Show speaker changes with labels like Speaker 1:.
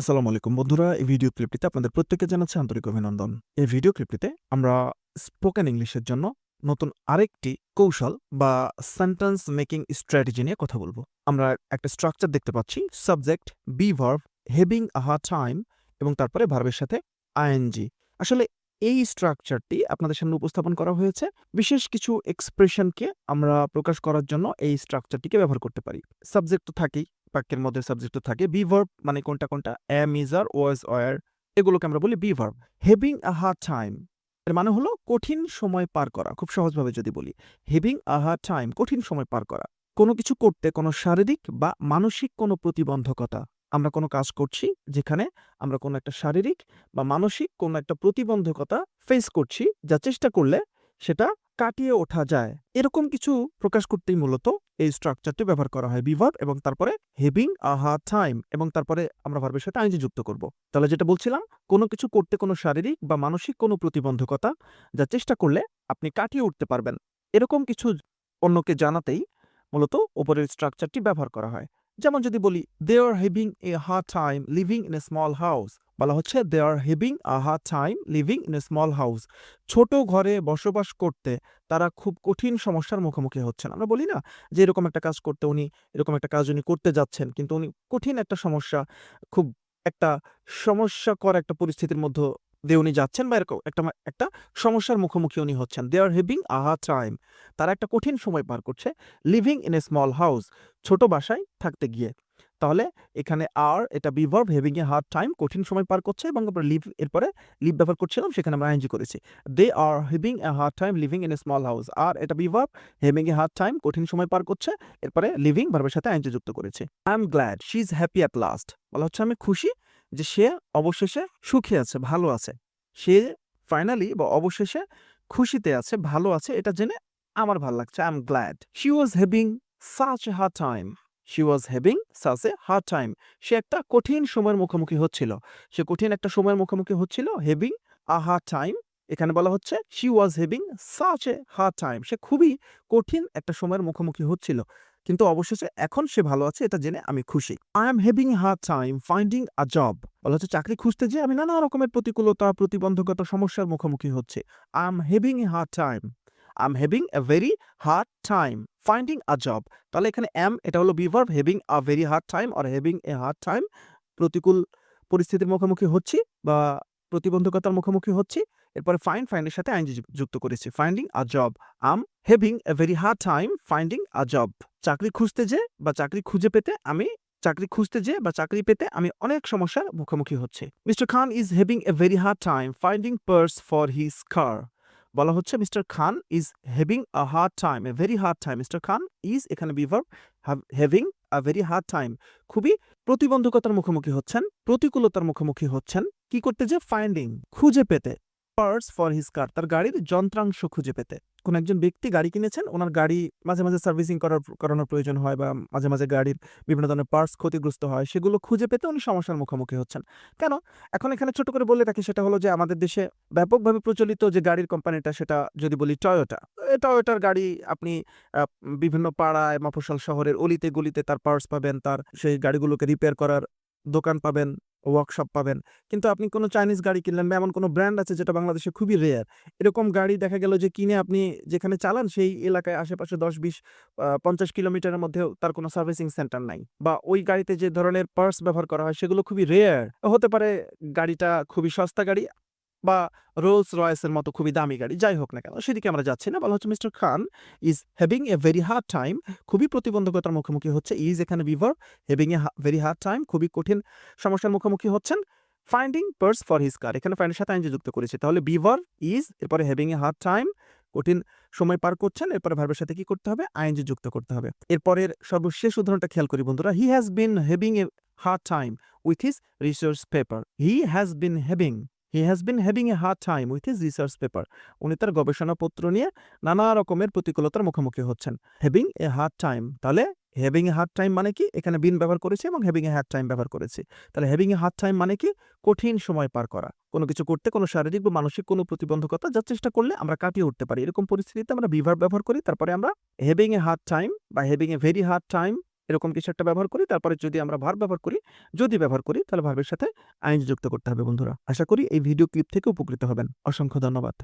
Speaker 1: আসসালামু আলাইকুম বন্ধুরা, এই ভিডিও ক্লিপটিতে আপনাদের প্রত্যেককে জানাচ্ছি আন্তরিক অভিনন্দন। এই ভিডিও ক্লিপটিতে আমরা স্পোকেন ইংলিশের জন্য নতুন আরেকটি কৌশল বা সেন্টেন্স মেকিং স্ট্র্যাটেজি নিয়ে কথা বলব। আমরা একটা স্ট্রাকচার দেখতে পাচ্ছি সাবজেক্ট বি ভার্ব হেভিং আহা টাইম এবং তারপরে ভার্বের সাথে আইএনজি আসলে এই স্ট্রাকচারটি আপনাদের সামনে উপস্থাপন করা হয়েছে, বিশেষ কিছু এক্সপ্রেশনকে আমরা প্রকাশ করার জন্য এই স্ট্রাকচারটিকে ব্যবহার করতে পারি। সাবজেক্ট তো থাকেই বাক্যের মধ্যে সাবজেক্ট থাকে। বি ভার্ব মানে কোনটা কোনটা? এম ইজার ওয়াজ ওয়ার এগুলোকে আমরা বলি be verb having a hard time এর মানে হলো কঠিন সময় পার করা, খুব সহজভাবে যদি বলি। হেভিং আ হার্ড টাইম কঠিন সময় পার করা। কোনো কিছু করতে কোনো শারীরিক বা মানসিক কোনো প্রতিবন্ধকতা, আমরা কোনো কাজ করছি যেখানে আমরা কোনো একটা শারীরিক বা মানসিক কোনো একটা প্রতিবন্ধকতা ফেস করছি, যা চেষ্টা করলে সেটা কাটিয়ে ওঠা যায়। এরকম কিছু প্রকাশ করতেই মূলত এই স্ট্রাকচারটি ব্যবহার করা হয় বিভাব এবং তারপরে হেভিং আ হার্ড টাইম এবং তারপরে আমরা ভার্বের সাথে আইনজি যুক্ত করব। তাহলে যেটা বলছিলাম, কোনো কিছু করতে কোনো শারীরিক বা মানসিক কোনো প্রতিবন্ধকতা যা চেষ্টা করলে আপনি কাটিয়ে উঠতে পারবেন। এরকম কিছু অন্যকে জানাতেই মূলত ওপরের স্ট্রাকচারটি ব্যবহার করা হয়। যেমন যদি বলি they are having a hard time living in a small house বলা হচ্ছে they are having a hard time living in a small house ছোট ঘরে বসবাস করতে তারা খুব কঠিন সমস্যার মুখোমুখি হচ্ছেন। আমরা বলি না যে এরকম একটা কাজ করতে উনি, এরকম একটা কাজ উনি করতে যাচ্ছেন, কিন্তু উনি কঠিন একটা সমস্যা, খুব একটা সমস্যাকর একটা পরিস্থিতির মধ্যে দিয়ে উনি যাচ্ছেন বা এরকম একটা একটা সমস্যার মুখোমুখি উনি হচ্ছেন। দে আর হেভিং আহা টাইম তারা একটা কঠিন সময় পার করছে living in a small house ছোট বাসায় থাকতে গিয়ে। তাহলে এখানে আর এটা be verb having a hard time কঠিন সময় পার করছে এবং আমরা লিভ এরপরে লিভ ব্যবহার করছিলাম, সেখানে আমরা আইনজি করেছি। They are having a hard time living in a small house আর এটা be verb having a hard time কঠিন সময় পার করছে, এরপরে লিভিং ভার্বের সাথে আইনজি যুক্ত করেছে। I am glad she is happy at last বলা হচ্ছে আমি খুশি যে সে অবশেষে সুখী আছে, ভালো আছে। সে ফাইনালি বা অবশেষে খুশিতে আছে, ভালো আছে, এটা জেনে আমার ভালো লাগছে I am glad she was having such a hard time she was having such a hard time সে একটা কঠিন সময়ের মুখোমুখি হচ্ছিল। সে কঠিন একটা সময়ের মুখোমুখি হচ্ছিল হেভিং আ হার্ড টাইম এখানে বলা হচ্ছে she was having such a hard time সে খুবই কঠিন একটা সময়ের মুখোমুখি হচ্ছিল। কিন্তু অবশেষে এখন সে ভালো আছে, এটা জেনে আমি খুশি। I am having a hard time finding a job বলা হচ্ছে চাকরি খুঁজতে যে আমি নানা রকমের প্রতিকূলতা, প্রতিবন্ধকতা, সমস্যার মুখোমুখি হচ্ছে। I am having a hard time I am having a very hard time finding a job তাহলে এখানে এম এটা হলো be verb having a very hard time R having a hard time প্রতিকূল পরিস্থিতির মুখোমুখি হচ্ছি বা প্রতিবন্ধকতার মুখোমুখি হচ্ছি। এরপরে ফাইন ফাইন্ডের সাথে আইনজি যুক্ত করেছি। Finding a job I'm having a very hard time finding a job চাকরি খুঁজতে যে বা চাকরি খুঁজে পেতে আমি, চাকরি খুঁজতে যে বা চাকরি পেতে আমি অনেক সমস্যার মুখোমুখি হচ্ছে। Mister Khan is having a very hard time finding parts for his car. বলা হচ্ছে mister Khan is having a hard time, a very hard time. Mister Khan is, এখানে be verb having a very hard time. খুবই প্রতিবন্ধকতার মুখোমুখি হচ্ছেন, প্রতিকূলতার মুখোমুখি হচ্ছেন। কি করতে যে ফাইন্ডিং, খুঁজে পেতে, পার্স ফর হিজ কার, তার গাড়ির যন্ত্রাংশ খুঁজে পেতে। কোন একজন ব্যক্তি গাড়ি কিনেছেন, ওনার গাড়ি মাঝে মাঝে সার্ভিসিং করার, করানোর প্রয়োজন হয় বা মাঝে মাঝে গাড়ির বিভিন্ন ধরনের পার্টস ক্ষতিগ্রস্ত হয়, সেগুলো খুঁজে পেতে উনি সমস্যার মুখোমুখি হচ্ছেন। কেন? এখন এখানে ছোট করে বলে রাখি, সেটা হলো যে আমাদের দেশে ব্যাপকভাবে প্রচলিত যে গাড়ির কোম্পানিটা, সেটা যদি বলি টয়োটা টয়োটার গাড়ি আপনি বিভিন্ন পাড়ায়, মফস্বল শহরের অলিতে গলিতে তার পার্টস পাবেন, তার সেই গাড়িগুলোকে রিপেয়ার করার দোকান পাবেন ওয়ার্কশপ পাবেন। কিন্তু আপনি কোনো চাইনিজ গাড়ি কিনলেন বা এমন কোনো ব্র্যান্ড আছে যেটা বাংলাদেশে খুবই রেয়ার এরকম গাড়ি দেখা গেল যে কিনে আপনি যেখানে চালান সেই এলাকায় আশেপাশে দশ বিশ পঞ্চাশ কিলোমিটারের মধ্যেও তার কোনো সার্ভিসিং সেন্টার নাই বা ওই গাড়িতে যে ধরনের পার্স ব্যবহার করা হয় সেগুলো খুবই রেয়ার হতে পারে গাড়িটা খুবই সস্তা গাড়ি বা রোলস রয়েসের মতো খুবই দামি গাড়ি, যাই হোক না কেন, সেদিকে আমরা যাচ্ছি না। বলা হচ্ছে mister Khan is having a very hard time খুবই প্রতিবন্ধকতার মুখোমুখি হচ্ছে ইজ এখানে be verb having a very hard time খুবই কঠিন সমস্যার মুখোমুখি হচ্ছেন finding parts for his car এখানে ফাইন্ডের সাথে আইনজি যুক্ত করেছে। তাহলে বিভার ইজ এরপরে হ্যাভিং এ হার্ড টাইম কঠিন সময় পার করছেন, এরপরে ভার্বের সাথে কি করতে হবে? আইনজি যুক্ত করতে হবে। এরপরের সর্বশেষ উদাহরণটা খেয়াল করি বন্ধুরা he has been having a hard time with his research paper he has been having he has been having a hard time with his research paper উনি তার গবেষণাপত্র নিয়ে নানা রকমের প্রতিকূলতার মুখোমুখি হচ্ছেন। হ্যাভিং এ হার্ড টাইম তাহলে হ্যাভিং এ হার্ড টাইম মানে কি? এখানে বিন ব্যবহার করেছে এবং হ্যাভিং এ হার্ড টাইম ব্যবহার করেছে। তাহলে হ্যাভিং এ হার্ড টাইম মানে কি? কঠিন সময় পার করা। কোনো কিছু করতে, কোনো শারীরিক বা মানসিক কোনো প্রতিবন্ধকতা যা চেষ্টা করলে আমরা কাটিয়ে উঠতে পারি। এরকম পরিস্থিতিতে আমরা বিভার ব্যবহার করি, তারপরে আমরা হ্যাভিং এ হার্ড টাইম বা having a very hard time এরকম কিছু একটা ব্যবহার করি। তারপরে যদি আমরা ভার ব্যবহার করি, যদি ব্যবহার করি, তাহলে ভার্বের সাথে আইন যুক্ত করতে হবে বন্ধুরা। আশা করি এই ভিডিও ক্লিপ থেকে উপকৃত হবেন। অসংখ্য ধন্যবাদ।